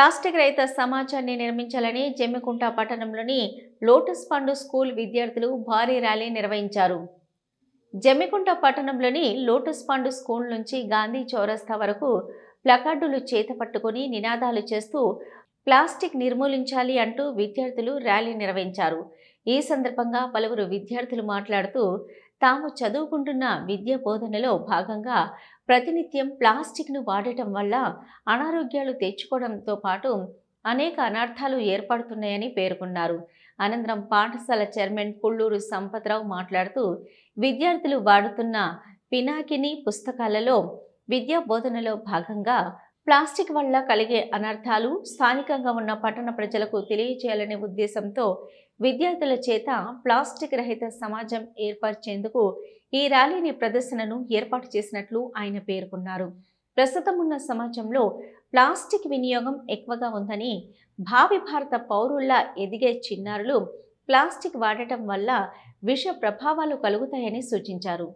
Plastic రహిత సమాజాన్ని నిర్మించాలని జమ్మికుంట పట్టణంలోని లోటస్ పండు స్కూల్ విద్యార్థులు భారీ ర్యాలీ నిర్వహించారు. జమ్మికుంట పట్టణంలోని లోటస్ పండు స్కూల్ నుంచి గాంధీ చౌరస్తా వరకు ప్లకార్డులు చేత పట్టుకుని నినాదాలు చేస్తూ ప్లాస్టిక్ నిర్మూలించాలి అంటూ విద్యార్థులు ర్యాలీ నిర్వహించారు. ఈ సందర్భంగా పలువురు విద్యార్థులు మాట్లాడుతూ తాము చదువుకుంటున్న విద్యా బోధనలో భాగంగా ప్రతినిత్యం ప్లాస్టిక్ను వాడటం వల్ల అనారోగ్యాలు తెచ్చుకోవడంతో పాటు అనేక అనర్థాలు ఏర్పడుతున్నాయని పేర్కొన్నారు. అనంతరం పాఠశాల చైర్మన్ పుల్లూరు సంపత్రావు మాట్లాడుతూ విద్యార్థులు వాడుతున్న పినాకిని పుస్తకాలలో విద్యా బోధనలో భాగంగా ప్లాస్టిక్ వల్ల కలిగే అనర్థాలు స్థానికంగా ఉన్న పట్టణ ప్రజలకు తెలియజేయాలనే ఉద్దేశంతో విద్యార్థుల చేత ప్లాస్టిక్ రహిత సమాజం ఏర్పరిచేందుకు ఈ ర్యాలీని ప్రదర్శనను ఏర్పాటు చేసినట్లు ఆయన పేర్కొన్నారు. ప్రస్తుతం ఉన్న సమాజంలో ప్లాస్టిక్ వినియోగం ఎక్కువగా ఉందని భావి భారత పౌరుల్లా ఎదిగే చిన్నారులు ప్లాస్టిక్ వాడటం వల్ల విష ప్రభావాలు కలుగుతాయని సూచించారు.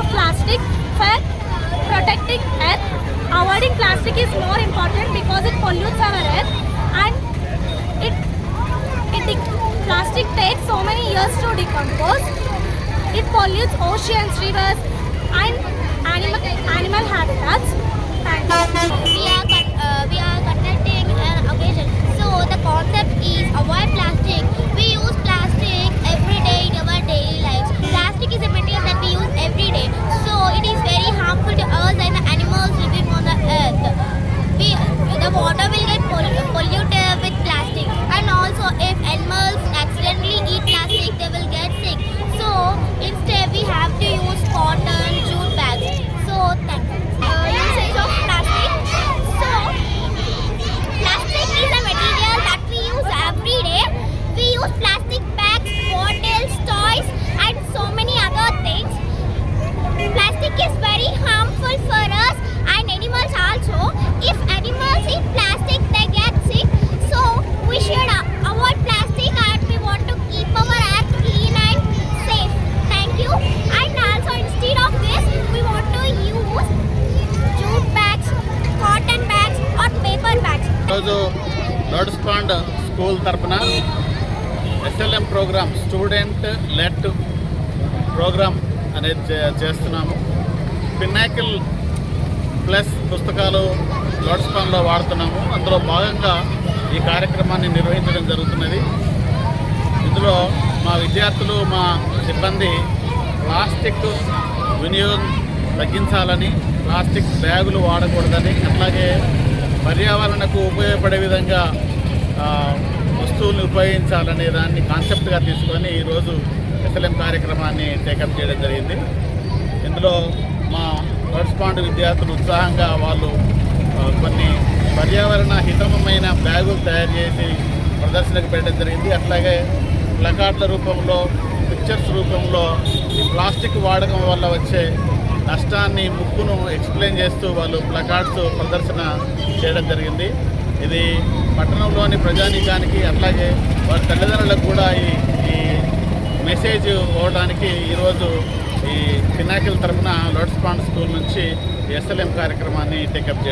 Of plastic for protecting earth. Avoiding plastic is more important because it pollutes our earth and it it plastic takes so many years to decompose. It pollutes oceans, rivers and animal animal habitats. Lotus pond school తరపున SLM program student led program అనేది చే- చేస్తున్నాము. పిన్నాకిల్ plus పుస్తకాలు lotus పాండ్లో వాడుతున్నాము. అందులో భాగంగా ఈ కార్యక్రమాన్ని నిర్వహించడం జరుగుతున్నది. ఇందులో మా విద్యార్థులు మా సిబ్బంది ప్లాస్టిక్ వినియోగం తగ్గించాలని ప్లాస్టిక్ బ్యాగులు వాడకూడదని అట్లాగే పర్యావరణకు ఉపయోగపడే విధంగా వస్తువులను ఉపయోగించాలనే దాన్ని కాన్సెప్ట్గా తీసుకొని ఈరోజు ఎస్ఎల్ఎం కార్యక్రమాన్ని టేకప్ చేయడం జరిగింది. ఇందులో మా కరస్పాండ్ విద్యార్థులు ఉత్సాహంగా వాళ్ళు కొన్ని పర్యావరణ హితమైన బ్యాగులు తయారు చేసి ప్రదర్శనకు పెట్టడం జరిగింది. అట్లాగే ప్లకార్డుల రూపంలో పిక్చర్స్ రూపంలో ఈ ప్లాస్టిక్ వాడకం వల్ల వచ్చే నష్టాన్ని ముప్పును ఎక్స్ప్లెయిన్ చేస్తూ వాళ్ళు ప్లకార్డ్స్ ప్రదర్శన చేయడం జరిగింది. ఇది పట్టణంలోని ప్రజానీకానికి అట్లాగే వారి తల్లిదండ్రులకు కూడా ఈ ఈ మెసేజ్ ఇవ్వడానికి ఈరోజు ఈ పినాకిల్ తరఫున లోటస్ పాండ్ స్కూల్ నుంచి ఎస్ఎల్ఎం కార్యక్రమాన్ని టేకప్ చేయడం